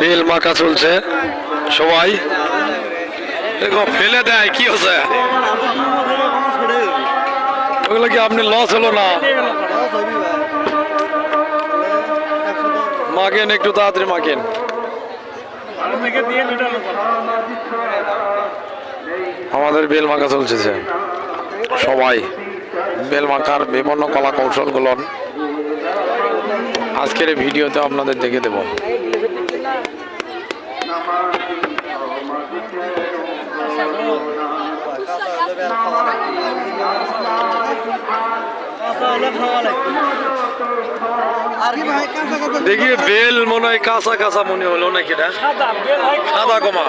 Bell মাখা চলছে, সবাই। দেখো, ফেলে দেয়, কি হচ্ছে? ওগুলো কি আপনি লস হলো না? মাখেন, একটু তাড়াতাড়ি মাখেন। আমাদের বেল মাখা চলছে সবাই। বেল মাখার বিভিন্ন কলা কৌশলগুলো আজকের এই ভিডিওতে আপনাদের দেখে দেব। দেখি বেল মনে হয় কাঁচা কাঁচা মনে হলো নাকি সাদা কমা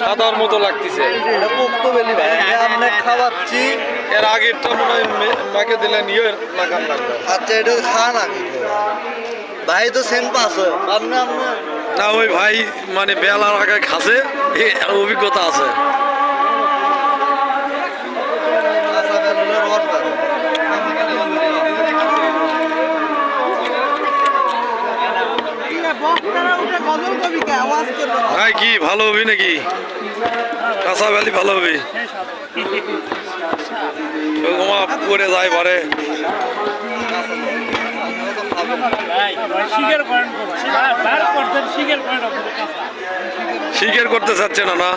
সাদার মতো লাগতেছে। খাওয়াচ্ছি এর আগেরটা মনে হয় মে- মাকে দিলেন ইয়ে মাখান লাগবে। আচ্ছা এটা খান আগে ভাই তো সেন পাস আপনি আপনার না ওই ভাই মানে বেলার আগে খাসে অভিজ্ঞতা আছে। ভাই কি ভালো হবি নাকি কাঁচা ভ্যালি ভালো হবে। ওগুমা পরে যায় পারে। স্বীকার স্বীকার করতে চাচ্ছে না না।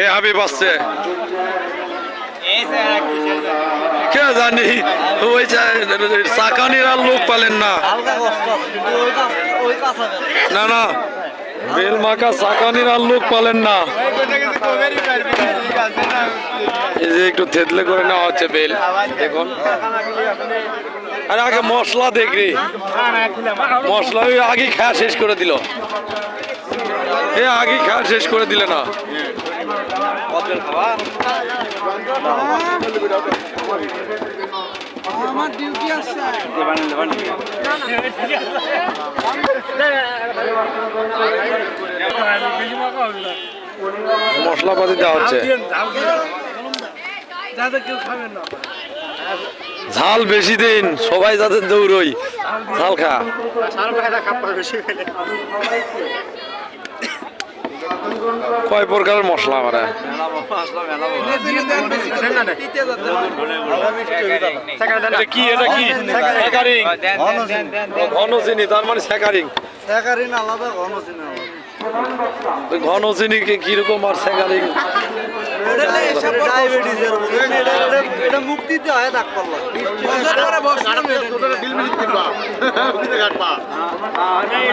এ হাবিব আসছে। কে জানি ওই চাকানির লোক পালেন না। না না। বেল মাখা আর লোক পালেন না। এই যে একটু থেতলে করে নেওয়া হচ্ছে বেল, দেখুন। আরে আগে মশলা দেখ রে। মশলা আগে খাওয়া শেষ করে দিল। এ আগে খাওয়া শেষ করে দিলে না। আমার ডিউটি আছে। মশলাপাতি দেওয়া হচ্ছে। যাতে কেউ না। ঝাল বেশি দিন সবাই যাদের দৌড়ই ঝাল খা। কয় প্রকারের মশলা মানে এটা কি এটা কি? স্যাকারিং ঘন চিনি তার মানে স্যাকারিং স্যাকারিন আলাদা ঘন চিনি আলাদা। ওই ঘন চিনি কীরকম আর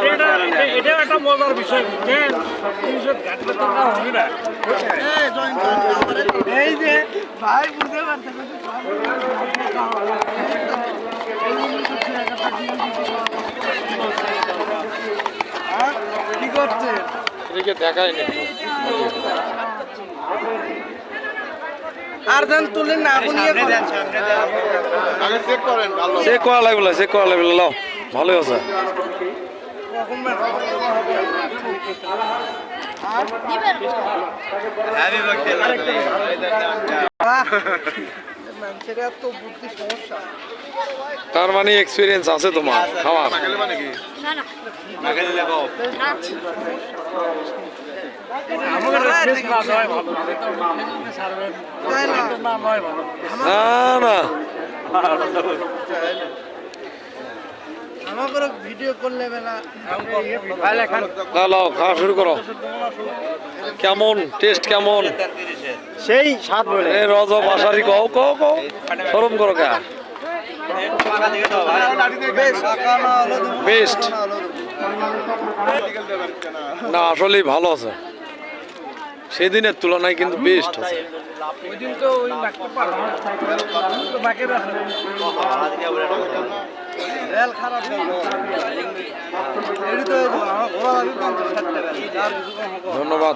এটা একটা মজার বিষয়। বুঝছেন তিনশো ঘাটলে তো না হবে না? এই যে ভাই বুঝতে পারছেন কি করছেন এদিকে দেখাই নি। আর ধান তুলেন না আপনি ইয়ে করেন। চেক করা লাগবে চেক করা লাগবে লাও। ভালোই আছে। তার মানে এক্সপিরিয়েন্স আছে তোমার খাওয়ার। না না। আমাকে ভিডিও করলে বেলা খাওয়া শুরু করো। কেমন? টেস্ট কেমন? সেই স্বাদ বলে। কও কও কও। শরম করো কা বেস্ট না আসলেই ভালো আছে। সেদিনের তুলনায় কিন্তু বেস্ট আছে। ওই দিন তো ওই বেল খারাপ। ধন্যবাদ